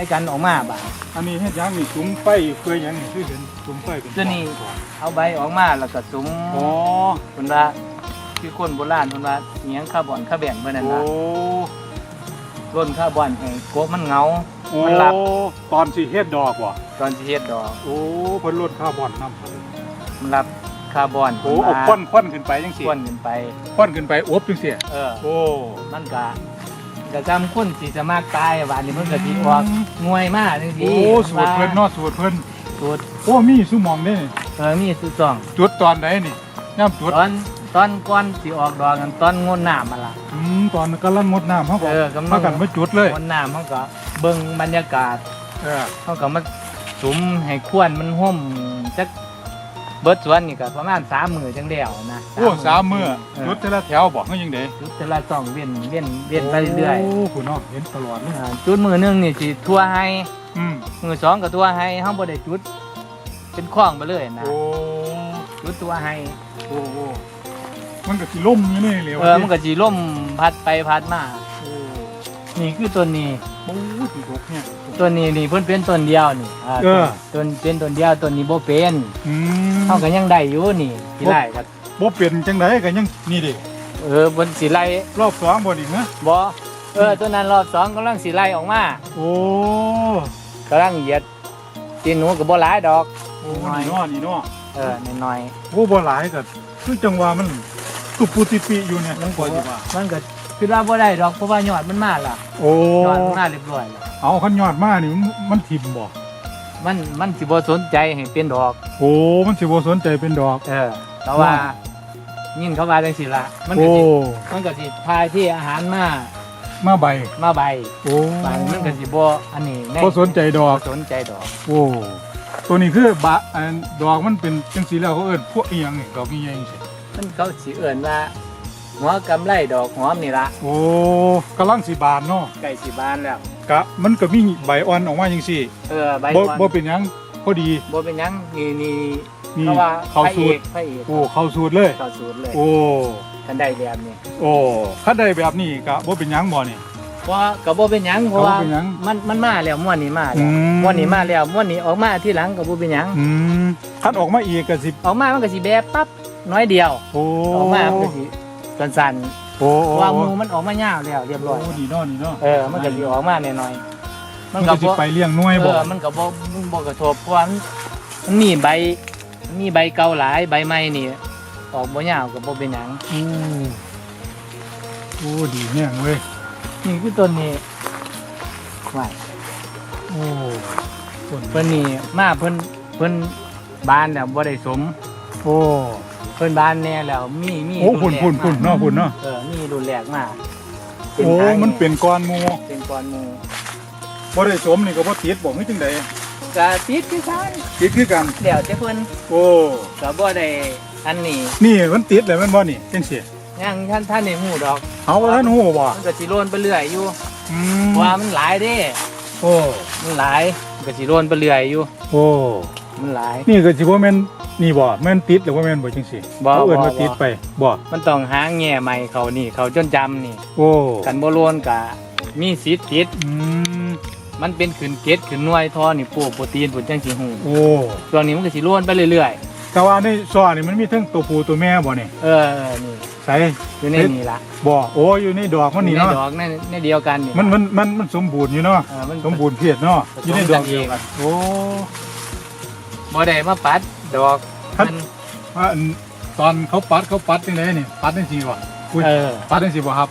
ให้กันออกมาบาดอันนี้เฮ็ดหยังนี่สุมไฟเคยหยังนี่คือเห็นสุมไฟเป็นตัวนี้เอาใบออกมาแล้วก็สุมอ๋อเพิ่นว่าคือคนโบราณเพิ่นว่าเอียงคาร์บอนคาร์แบนเพิ่นนั่นโอ้ล่ะร่นคาร์บอนให้กบมันเหงา โอ้มันหลับ ตอนสิเฮ็ดดอกว่ะตอนสิเฮ็ดดอก โอ้เพิ่นลดคาร์บอนนำมันรับคาร์บอนโอ้เอาควันควันขึ้นไปจังซี่ควันขึ้นไปควันขึ้นไปอบจังซี่เออ โอ้มันก็ ก็จำคนสิจะมากตายบาดนี้มันก็สิออกงวยมาจังซี่โอ้สูตรเพิ่นเนาะสูตรเพิ่นสูตรโอ้มีสุหมองเด้นี่เออมีสุดสองจุดตอนไหนนี่ย่ำจุดตอนตอนก่อนสิออกดอกกันตอนงดน้ำมาล่ะอืมตอนกำลังงดน้ำเฮาก็เออกำลังพากันมาจุดเลยงดน้ำเขาก็เบิ่งบรรยากาศเออเขาก็มาสุมให้ควนมันห่มจัก เบิดสวนนี่ก็ประมาณสามมือจังเดียวนะโอ้สามมื้อเออจุดแต่ละแถวบอกเฮายังไดจุดแต่ละสองเวียนเวียนเวียนไปเรื่อยโอ้ผู้น้องเห็นตลอดเลยๆอ่าจุดมือหนึงนี่สิทั่วให้อืมมือสองก็ทั่วให้เฮาบ่ได้จุด เป็นคล้องไปเลยนะโอ้จุดทั่วให้โอ้โอ้มันก็สิล่มอยู่นี่เลยเออมันก็สิล่มพัดไปพัดมาโอ้นี่คือต้นนี้ โอ้สิดกเนี่ยต้นนี้นี่เพิ่นเป็นต้นเดียวนี่อ่าเออ ต้นเป็นต้นเดียวต้นนี้บ่เป็นอืมเฮาก็ยังได้อยู่นี่สิไล่ก็บ่เป็นจังไดก็ยังนี่ดิเออบนสิไล่รอบสองบ่อีกนะบ่เออตัวนั้นรอบสองกำลังสิไล่ออกมาโอ้กำลังเหยียดตีนหนูก็บ่หลายดอก โอ้นี่เนาะนี่เนาะเออน้อยโอ้บ่หลายก็คือจังว่ามันตุปุติปิอยู่เนี่ยๆมันกก็ว่าสิว่ามันก็ คือว่าบ่ได้ดอกเพราะว่ายอดมันมาล่ะโอ้ยอดมันมาเรียบร้อยแล้วเอาคันยอดมานี่มันมันทิ่มบ่มันมันสิบ่สนใจให้เป็นดอก โอ้มันสิบ่สนใจเป็นดอก เออ แต่ว่ายินเขาว่าจังซี่ล่ะมันก็โอ้สิมันก็สิพาที่อาหารมามาใบมาใบโอ้ใบมันก็สิบ่อันนี้แบ่สนใจดอกบ่สนใจดอก โอ้ตัวนี้คือบะอันดอกมันเป็นจังสีแล้วเขาเอิ้นพวกอีหยังนี่ดอกอีหยังสิมันเขาสิเอิ้นว่า หัวกำไรดอกหอมนี่ล่ะโอ้กำลังสิบานเนาะใกล้สิบานแล้วกะมันก็มีใบอ่อนออกมาจังซี่เออใบบ่อ่อนบ่เป็นหยังพอดีบ่เป็นหยังนี่นี่นี่เพราะว่าเข้าพระสูเอตรกพระเอกโอ้เข้าสูตรเลย เข้าสูตรเลยโอ้กันได้แบบนี้โอ้คันได้แบบนี้กะบ่เป็นหยังบ่นี่ เพราะก็บ่เป็นหยังเพราะว่าก็บ่เป็นหยังมันมันมาแล้วม้วนนี้มาอืแล้วมม้วนนี้มาแล้วม้วนนี้ออกมาที่หลังก็บ่เป็นหยังอืมคันออกมาอีกก็สิออกมามันก็สิแบบปั๊บน้อยเดียว โอ้ออกมามันก็สิ สั้นโอ้ๆเพโอ้ราะว่าหมูมันออกมายาวแล้วเรียบร้อย โอ้นี่เนาะนี่เนาะเออ มันก็สิออกมาหน่อยๆมันก็สิไปเลี้ยงหน่วยเอบ่อมันก็บ่มันบ่กระทบเพราะว่ามันมันมีใบมันมีใบเก่าหลายใบใหม่นี่ออกบ่ยาวก็บ่เป็นหยังโอ้โอ้ดีแฮงเว้ย นี่คือต้นนี้ไว้โอ้ต้นเพิ่นนี่มาเพิ่นเพิ่นบานแล้วบ่ได้สม โอ้เพิ่นบานแน่แล้วมีมีโอ้รุ่พุ่นแรกพุ่นพุ่นมาเนาะพุ่นเนาะเออมีรุ่นแรกมาโอ้ทางมันเป็นก้อนหมูเป็นก้อนหมูบ่ได้สมนี่ก็บ่ติดบ่คือจังไดก็ติดคือกันติดคือกันแล้วแต่เพิ่นโอ้ก็บ่ได้อันนี้ นี่มันติดเลยแมันบ่นี่จังซี่ยังท่านท่านได้ฮู้ดอกเฮาบ่ทันฮู้บ่มันก็สิโลนไปเรื่อยอยู่อืเพมราะว่ามันหลายเด้โอ้มันหลายมันก็สิโลนไปเรื่อยอยู่โอ้มันหลาย นี่ก็สิบ่แม่น นี่บ่แม่นติดหรือว่าแม่นบ่จังซี่บ่เขาเอิ้นว่าบ่ ติดไปบ่มันต้องหาแง่ใหม่เขานี่เขาจนจำนี่ โอ้กันบ่โลนก็มีสิทธิ์ติดอืมมันเป็นขืนเกล็ดขืนหน่วยทอนี่ปลูกโปรตีนปุ่นจังสิฮู้โอ้ช่วงนี้มันก็สิโลนไปเรื่อยแต่ว่าในซอนี่มันมีทั้งตัวผู้ตัวแม่บ่นี่ๆ เออเออนี่ใส่อยู่ในนี่ล่ะบ่โอ้อยู่ในดอกมันนี่ในเนาะดอกในในเดียวกันนี่มันมันมันมันสมบูรณ์อยู่เนาะเออมันสมบูรณ์เพียรเนาะผอสมยู่ในดอกเดียวกักันนเองโอ้บ่ได้มาปัด ดอกครับมัน ว่าอันตอนเขาปัดเขาปัดจังไดนี่ปัดจังซี่บ่อุ้ยเออ ปัดจังซี่บ่ครับ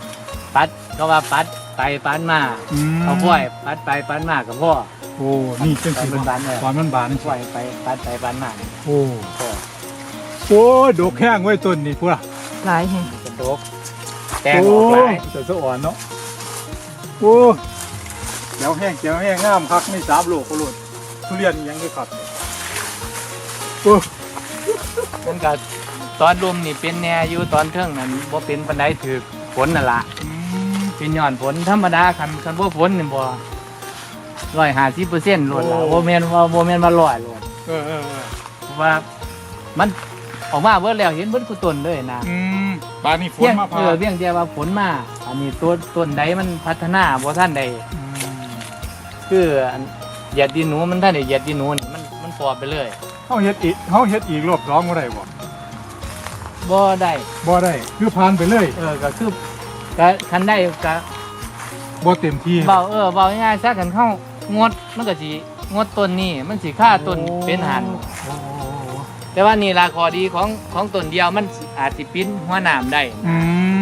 ปัดก็ว่าปัดไปปัดมาอืมเอาพ่อยปัดไปปัดมากับพ่อ โอ้นี่จังซี่ตอนมันบานเออตอนมันบานจังพ่ซี่อยไปปัดไปปัดมาโอ้พ่อโอ้ยดอกแห้งไว้ต้นนี่พุ่นล่ะหลายแฮงกระดกแตงออกหลายโจะสะอ่อนเนาะโอ้เจียวแห้งเจียวแห้งงามคักนี่สามโลกก็โลดทุเรียนอิหยังคือขัดโอ้ มันก็ตอนลมนี่เป็นแน่อยู่ตอนเทิงนั่นบ่เป็นปานใดถือฝนนั่นล่ะอืมเป็นย้อนฝนธรรมดาคันคันบ่ฝนนี่บ่ร้อยห้าสิบเปอร์เซ็นต์ล้วนละบ่แม่นว่าบ่แม่นว่าร้อยล้วนเออเออเออเพราะว่ามันออกมาเบิดแล้วเห็นเบิดกูต้นเลยนะอืมบานนี้ฝเพีนยงมาเอพาอเพียงแต่ว่าฝนมาอันนี้ต้นต้นใดมันพัฒนาบ่ทันใดอืมคืออันเหยียดดินหนูมันถ้าได้เหยียดดินหนูนี่มันมันปอไปเลย เขาเฮ็ดอีกเขาเฮ็ดอีกรอบสองบ่ได้บ่บ่ได้บ่ได้คือผ่านไปเลยเออก็คือก็คันได้ก็บ่เต็มที่เบาเออเบาง่ายๆซะกันเข้างดมันก็สิงดต้นนี้มันสิค่าต้นเป็นหันโอ้โอ้โอ้แต่ว่านี่ราคอดีของของต้นเดียวมันสิอาจสิปิ้นหัวหนามได้อื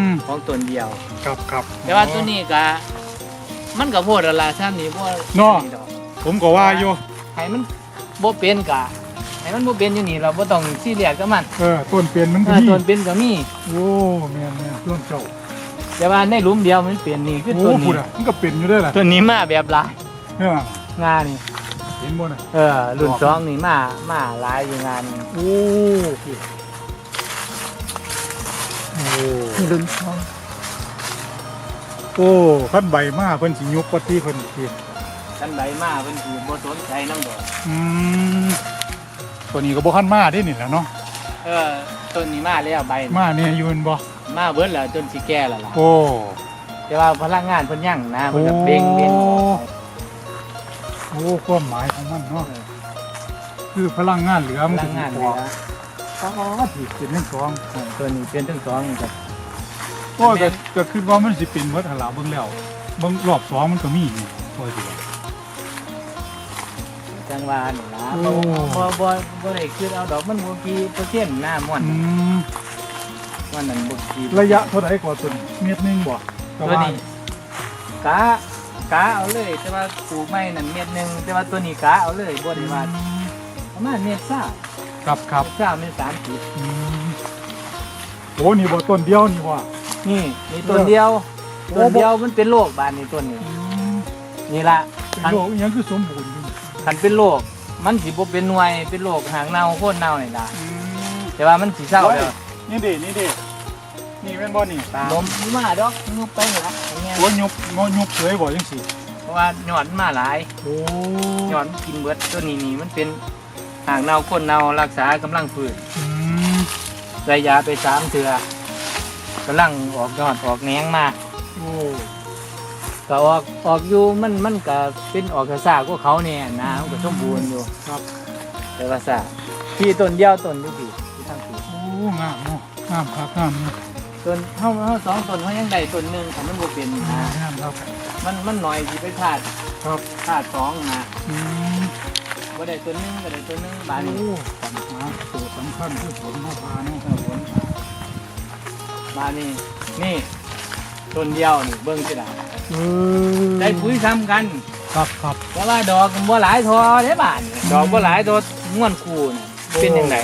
มของต้นเดียว ครับครับแต่ว่าตัวนี้ก็มันก็โพดอะไรซ้ำนี่บ่เนาะดอกผมก็ว่าอยู่ให้มันบ่เป็นกะ ให้มันบ่เป็นอยู่นี่เราบ่ต้องซีเรียสกับมันเออต้นเป็นมันก็เออมีต้นเป็นก็มีโอ้แม่นแม่นต้นเจ้าแต่ว่าในหลุมเดียวมันเป็นนี่คือโอ้ต้นพูนี้ดอะมันก็เป็นอยู่ได้อล่ะต้นนี้มาแบบหลายเนี่ยงานนี่เห็นบ่น่ะเออรุ่นสองนี่มามาหลายอยู่งานนี่โอ้โอ้นี่รุ่นสองโอ้คันใบมาเพิ่นสิยกกว่าที่เพิ่นสิท่านใดมาเพิ่นสิบ่สนใจนำดอกอืม ตัวนี้ก็บ่คันมาได้นี่แหละเนาะเออต้นนี้มาแล้วใบมาเนี่ยอยู่แม่นบ่มาเบิดแล้วจนสิแก่แล้วล่ะโอ้ แต่ว่าพลังงานเพิ่นยังนะเพิ่นก็เบ่งเบ่งออก โอ้ความหมายของมันเนาะคือพลังงานเหลือพมันลัก็งสิงานพเลอยนะอ๋อสิเป็นทั้งสองตัวนี้เป็นทั้งสองนี่ครับ โอ้ยก็ก็คิดว่ามันสิเป็นหมดหั่นล่ะเบิ่งแล้วเบิ่งรอบสองมันก็มีนี่ว่าสิว่า จังหวานี่ล่ะโอ้บ่บ่บ่บ่ได้คิดเอาดอกมันบ่กี่เปอร์เซ็นต์หน้าม่วนอืมม่วนนั้นบ่กี่ระยะเท่าไหร่กว่าต้นเมตรหนึงบ่ตัวนี้กะกะเอาเลย แต่ว่าปลูกไม้นั่นเม็ดหนึงแต่ว่าตัวนี้กะเอาเลยบ่ได้ว่าประมาณเม็ดซ่าครับครับเม็ดซ่าเม็ด30อืมโอ้นี่บ่ต้นเดียวนี่ว่านี่มีต้นเดียวโอ้ต้นเดียวมันเป็นโรคบานนี้ต้นนี้อืมนี่ล่ะเป็นโรคอิหยังคือสมบูรณ์อยู่ คันเป็นโรคมันสิบ่เป็นหน่วยเป็นโรคหางเน่าโคนเน่านี่ล่ะอืมแต่ว่ามันสิเศร้าเด้อนี่เด้นี่เด้นี่แม่นบ่นี่ตาลมมาดอกยุบไปนี่ล่ะอย่างเงี้ยหัวยุบงอยุบเฉยบ่จังซี่เพราะว่าหย่อนมาหลาย โอ้หย่อนกินเบิดตัวนี้นี่มันเป็นหางเน่าคนเน่ารักษากำลังพืชอืมใส่ยาไปสามเถื่อกำลังออกยอดออกแหนงมาโอ้ ก็ออกออกอยู่มันมันก็เป็นออกกระซ่าก็เขาเนี่ยนะมันก็สมบูรณ์อยู่ครับ แต่ว่าซ่าที่ต้นเดียวต้นทุกทีที่ทั้งทีโอ้งามเนาะงามครับงามเนาะต้นเฮาเฮาสองต้นเฮายังได้ต้นหนึงถ้ามันบ่เป็นนะงามครับ มันมันหน่อยสิไปพลาดครับ พลาดสองนะอืมบ่ได้ต้นหนึงก็ได้ต้นหนึงบาดนี้ โอ้ปัญหาตัวสำคัญคือผลมะพร้าวเนาะเออผลบาดนี้นี่ ต้นเดียวนี่เบิ่งสิล่ะเออได้ปุ๋ยซ้ำกัน ครับครับแต่ว่าดอกบ่หลายทอเด้บาดนี้ดอกบ่หลายตัวม่วนคูนี่เป็นจังได